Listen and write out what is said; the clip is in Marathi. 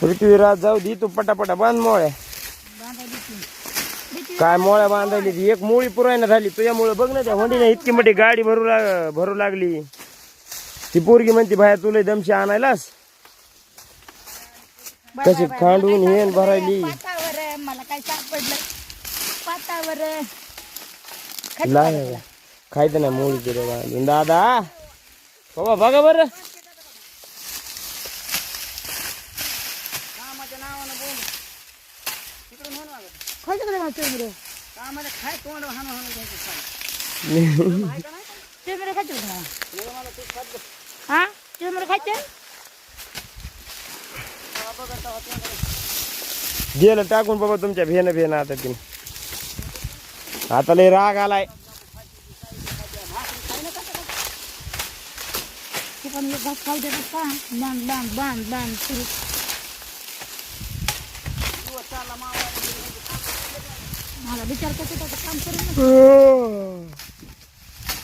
पृथ्वीराज जाऊ दे तू पटापटा बांध मोळ्या. काय मोळ्या बांधायली ती? एक मुळी पुरायना झाली. तुझ्यामुळे बघ ना त्या होंडीने इतकी मोठी गाडी भरू लाग भरू लागली. ती पोरगी म्हणते बाहेर तुला दमशी आणायलास. कशी. खांडून हेन? भरायली. मला काय सापडलं? खायचं ना मुळी दादा बाबा बघा बरं. कामाच्या नावानं बोल. तिकडून कामाला खाय तोंड हाणू हाणू घ्यायचं सांग खायचे का हा? चिरमुरे खायचे? गेलं टाकून बाबा तुमच्या भेन भेन आता तिने. आता लय राग आलाय. ते पण एक घास खाऊ देतात का? बांध बांध बांध बांध सुरू. मला विचार करते त्याचं काम करून